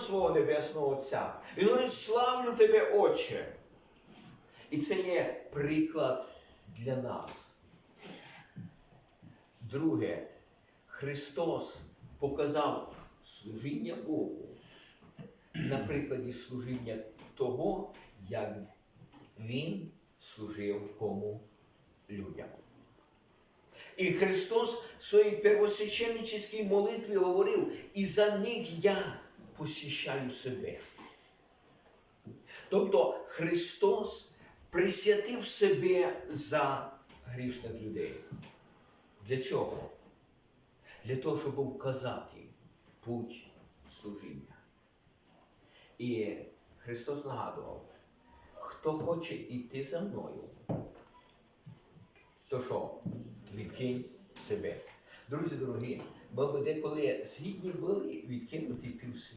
свого Небесного Отця. Він говорить, славлю тебе, Отче. І це є приклад для нас. Друге, Христос показав служіння Богу на прикладі служіння того, як Він служив кому людям. І Христос в своїй первосвященническій молитві говорив, і за них я посіщаю себе. Тобто Христос присвятив себе за грішних людей. Для чого? Для того, щоб вказати путь служіння. І Христос нагадував, хто хоче йти за мною, то що? Відкинь себе. Друзі дорогі, бо деколи згідні були відкинути півсвіту.